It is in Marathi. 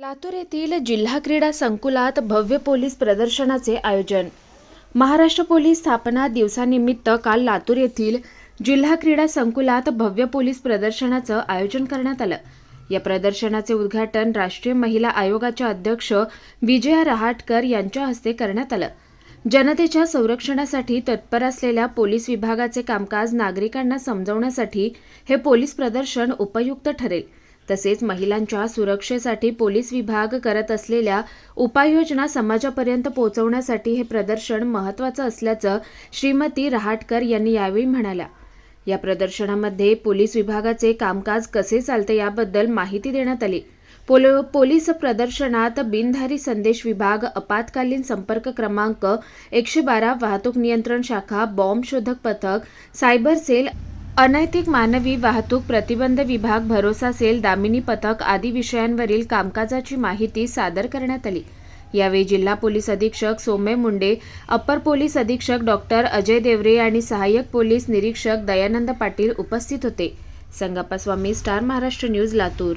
लातूर येथील जिल्हा क्रीडा संकुलात भव्य पोलीस प्रदर्शनाचे आयोजन. महाराष्ट्र पोलीस स्थापना दिवसानिमित्त काल लातूर येथील जिल्हा क्रीडा संकुलात भव्य पोलीस प्रदर्शनाचं आयोजन करण्यात आलं. या प्रदर्शनाचे उद्घाटन राष्ट्रीय महिला आयोगाच्या अध्यक्ष विजया रहाटकर यांच्या हस्ते करण्यात आलं. जनतेच्या संरक्षणासाठी तत्पर असलेल्या पोलीस विभागाचे कामकाज नागरिकांना समजवण्यासाठी हे पोलीस प्रदर्शन उपयुक्त ठरेल. तसेच महिलांच्या सुरक्षेसाठी पोलीस विभाग करत असलेल्या उपाययोजना समाजापर्यंत पोहोचवण्यासाठी हे प्रदर्शन महत्त्वाचं असल्याचं श्रीमती रहाटकर यांनी यावेळी म्हणाल्या. या प्रदर्शनामध्ये पोलीस विभागाचे कामकाज कसे चालते याबद्दल माहिती देण्यात आली. पोलो पोलीस प्रदर्शनात बिनधारी संदेश विभाग आपत्कालीन संपर्क क्रमांक एकशे बारा वाहतूक नियंत्रण शाखा बॉम्ब शोधक पथक सायबर सेल अनैतिक मानवी वाहतूक प्रतिबंध विभाग भरोसा सेल दामिनी पथक आदी विषयांवरील कामकाजाची माहिती सादर करण्यात आली. यावेळी जिल्हा पोलीस अधीक्षक सौम्य मुंडे अप्पर पोलीस अधीक्षक डॉक्टर अजय देवरे आणि सहाय्यक पोलीस निरीक्षक दयानंद पाटील उपस्थित होते. Sangappa Swami star Maharashtra news Latur.